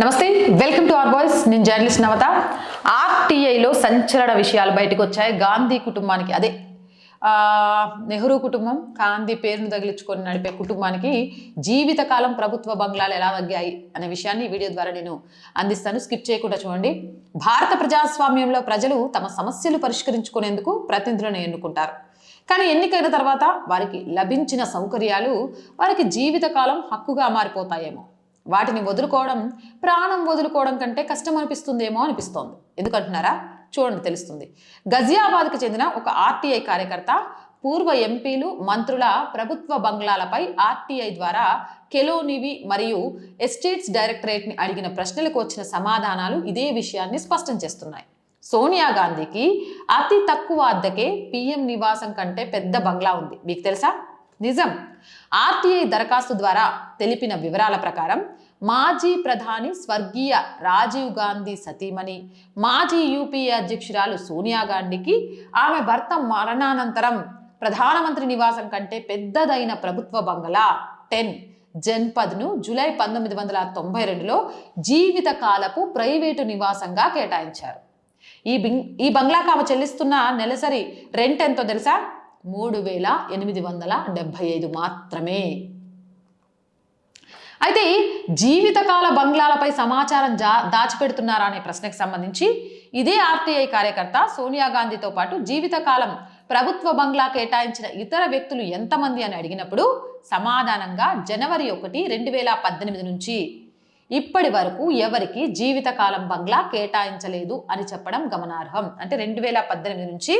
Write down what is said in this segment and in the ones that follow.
నమస్తే welcome to R boys నేను journalist నవత. ఆర్టీఐలో సంచలన విషయాలు బయటకు వచ్చాయి గాంధీ కుటుంబానికి అదే నెహ్రూ కుటుంబం గాంధీ పేరును తగిలించుకొని నడిపే కుటుంబానికి జీవితకాలం ప్రభుత్వ బంగ్లాలు ఎలా తగ్గాయి అనే విషయాన్ని వీడియో ద్వారా నేను అందిస్తాను. స్కిప్ చేయకుండా చూడండి. భారత ప్రజాస్వామ్యంలో ప్రజలు తమ సమస్యలు పరిష్కరించుకునేందుకు ప్రతినిధులను ఎన్నుకుంటారు. కానీ ఎన్నికైన తర్వాత వారికి లభించిన సౌకర్యాలు వారికి జీవితకాలం హక్కుగా మారిపోతాయేమో. వాటిని వదులుకోవడం ప్రాణం వదులుకోవడం కంటే కష్టం అనిపిస్తుందేమో అనిపిస్తోంది. ఎందుకంటున్నారా? చూడండి తెలుస్తుంది. గజియాబాద్కు చెందిన ఒక ఆర్టీఐ కార్యకర్త పూర్వ ఎంపీలు మంత్రుల ప్రభుత్వ బంగ్లాలపై ఆర్టీఐ ద్వారా కెలోనివి మరియు ఎస్టేట్స్ డైరెక్టరేట్ని అడిగిన ప్రశ్నలకు వచ్చిన సమాధానాలు ఇదే విషయాన్ని స్పష్టం చేస్తున్నాయి. సోనియా గాంధీకి అతి తక్కువ అద్దెకే పిఎం నివాసం కంటే పెద్ద బంగ్లా ఉంది. మీకు తెలుసా? నిజం. ఆర్టీఐ దరఖాస్తు ద్వారా తెలిపిన వివరాల ప్రకారం మాజీ ప్రధాని స్వర్గీయ రాజీవ్ గాంధీ సతీమణి మాజీ యూపీఏ అధ్యక్షురాలు సోనియా గాంధీకి ఆమె భర్త మరణానంతరం ప్రధానమంత్రి నివాసం కంటే పెద్దదైన ప్రభుత్వ బంగళా టెన్ జన్పద్ను జూలై పంతొమ్మిది వందల తొంభై రెండులో జీవితకాలపు ప్రైవేటు నివాసంగా కేటాయించారు. ఈ బింగ్ ఈ బంగ్లాకు ఆమె చెల్లిస్తున్న నెలసరి రెంట్ ఎంతో తెలుసా? మూడు వేల ఎనిమిది వందల డెబ్భై ఐదు మాత్రమే. అయితే జీవితకాల బంగ్లాలపై సమాచారం జా దాచిపెడుతున్నారా అనే ప్రశ్నకు సంబంధించి ఇదే ఆర్టీఐ కార్యకర్త సోనియా గాంధీతో పాటు జీవితకాలం ప్రభుత్వ బంగ్లా కేటాయించిన ఇతర వ్యక్తులు ఎంతమంది అని అడిగినప్పుడు సమాధానంగా జనవరి ఒకటి రెండు వేల పద్దెనిమిది నుంచి ఇప్పటి వరకు ఎవరికి జీవితకాలం బంగ్లా కేటాయించలేదు అని చెప్పడం గమనార్హం. అంటే రెండు వేల పద్దెనిమిది నుంచి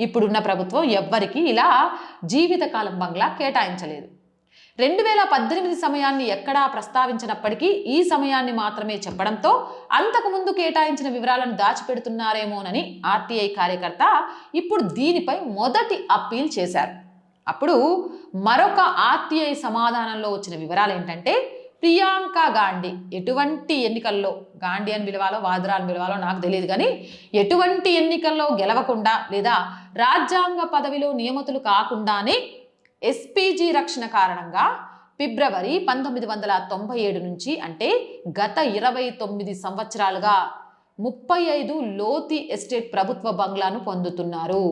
ఇప్పుడున్న ప్రభుత్వం ఎవ్వరికీ ఇలా జీవితకాలం బంగ్లా కేటాయించలేదు. రెండు వేల పద్దెనిమిది సమయాన్ని ఎక్కడా ప్రస్తావించినప్పటికీ ఈ సమయాన్ని మాత్రమే చెప్పడంతో అంతకుముందు కేటాయించిన వివరాలను దాచిపెడుతున్నారేమోనని ఆర్టీఐ కార్యకర్త ఇప్పుడు దీనిపై మొదటి అప్పీల్ చేశారు. అప్పుడు మరొక ఆర్టీఐ సమాధానంలో వచ్చిన వివరాలు ఏంటంటే ప్రియాంక గాంధీ. ఎటువంటి ఎన్నికల్లో గాంధీ అని పిలవాలో వాద్రా అని పిలవాలో నాకు తెలియదు కానీ ఎటువంటి ఎన్నికల్లో గెలవకుండా లేదా రాజ్యాంగ పదవిలో నియమితులు కాకుండానే ఎస్పీజీ రక్షణ కారణంగా ఫిబ్రవరి పంతొమ్మిది వందల తొంభై ఏడు నుంచి అంటే గత ఇరవై తొమ్మిది సంవత్సరాలుగా ముప్పై ఐదు లోతి ఎస్టేట్ ప్రభుత్వ బంగ్లాను పొందుతున్నారు.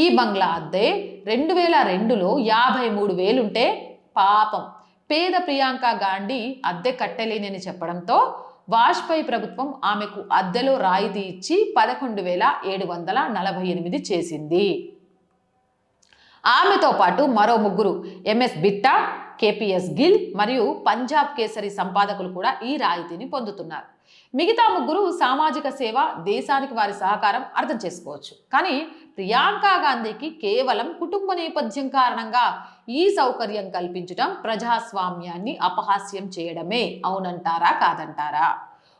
ఈ బంగ్లా అద్దె రెండు వేల రెండులో యాభై మూడు వేలుంటే పాపం. పేద ప్రియాంక గాంధీ అద్దె కట్టలేనని చెప్పడంతో వాజ్పేయి ప్రభుత్వం ఆమెకు అద్దెలో రాయితీ ఇచ్చి పదకొండు వేల ఏడు వందల నలభై ఎనిమిది చేసింది. ఆమెతో పాటు మరో ముగ్గురు ఎంఎస్ బిట్టా కేపీఎస్ గిల్ మరియు పంజాబ్ కేసరి సంపాదకులు కూడా ఈ రాయితీని పొందుతున్నారు. మిగతా ముగ్గురు సామాజిక సేవ దేశానికి వారి సహకారం అర్థం చేసుకోవచ్చు. కానీ ప్రియాంక గాంధీకి కేవలం కుటుంబ నేపథ్యం కారణంగా ఈ సౌకర్యం కల్పించడం ప్రజాస్వామ్యాన్ని అపహాస్యం చేయడమే. అవునంటారా? కాదంటారా?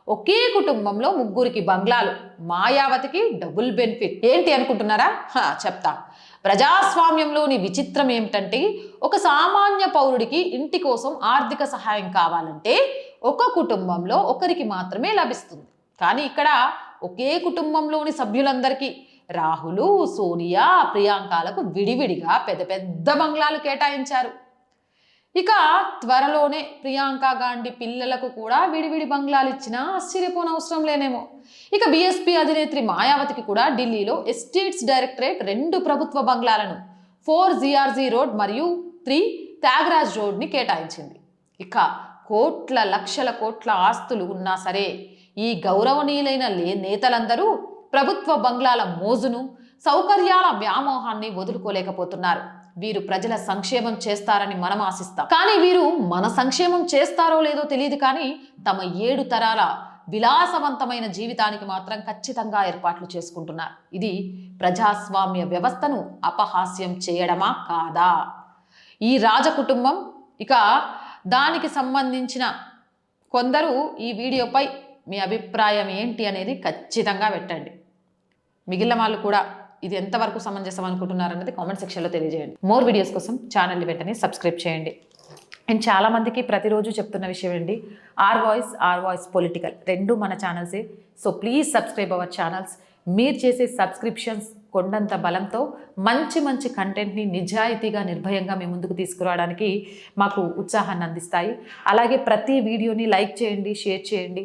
ఒకే కుటుంబంలో ముగ్గురికి బంగ్లాలు మాయావతికి డబుల్ బెనిఫిట్. ఏంటి అనుకుంటున్నారా? చెప్తా. ప్రజాస్వామ్యంలోని విచిత్రం ఏమిటంటే ఒక సామాన్య పౌరుడికి ఇంటి కోసం ఆర్థిక సహాయం కావాలంటే ఒక కుటుంబంలో ఒకరికి మాత్రమే లభిస్తుంది. కానీ ఇక్కడ ఒకే కుటుంబంలోని సభ్యులందరికీ రాహులు సోనియా ప్రియాంకాలకు విడివిడిగా పెద్ద పెద్ద బంగ్లాలు కేటాయించారు. ఇక త్వరలోనే ప్రియాంక గాంధీ పిల్లలకు కూడా విడివిడి బంగ్లాలు ఇచ్చినా ఆశ్చర్యపోనవసరం లేనేమో. ఇక బీఎస్పీ అధినేత్రి మాయావతికి కూడా ఢిల్లీలో ఎస్టేట్స్ డైరెక్టరేట్ రెండు ప్రభుత్వ బంగ్లాలను ఫోర్ జిఆర్జీ రోడ్ మరియు త్రీ త్యాగరాజ్ రోడ్ని కేటాయించింది. ఇక కోట్ల లక్షల కోట్ల ఆస్తులు ఉన్నా సరే ఈ గౌరవనీయులైన లే నేతలందరూ ప్రభుత్వ బంగ్లాల మోజును సౌకర్యాల వ్యామోహాన్ని వదులుకోలేకపోతున్నారు. వీరు ప్రజల సంక్షేమం చేస్తారని మనం ఆశిస్తాం. కానీ వీరు మన సంక్షేమం చేస్తారో లేదో తెలియదు కానీ తమ ఏడు తరాల విలాసవంతమైన జీవితానికి మాత్రం ఖచ్చితంగా ఏర్పాట్లు చేసుకుంటున్నారు. ఇది ప్రజాస్వామ్య వ్యవస్థను అపహాస్యం చేయడమా కాదా? ఈ రాజకుటుంబం ఇక దానికి సంబంధించిన కొందరు ఈ వీడియోపై మీ అభిప్రాయం ఏంటి అనేది ఖచ్చితంగా పెట్టండి. మిగిలిన వాళ్ళు కూడా ఇది ఎంతవరకు సమంజసం అనుకుంటున్నారు కామెంట్ సెక్షన్లో తెలియజేయండి. మోర్ వీడియోస్ కోసం ఛానల్ని వెంటనే సబ్స్క్రైబ్ చేయండి. అండ్ చాలామందికి ప్రతిరోజు చెప్తున్న విషయం అండి R voice R voice political రెండు మన ఛానల్సే. So please subscribe our channels. మీరు చేసే సబ్స్క్రిప్షన్స్ కొండంత బలంతో మంచి మంచి కంటెంట్ని నిజాయితీగా నిర్భయంగా మీ ముందుకు తీసుకురావడానికి మాకు ఉత్సాహాన్ని అందిస్తాయి. అలాగే ప్రతి వీడియోని లైక్ చేయండి షేర్ చేయండి.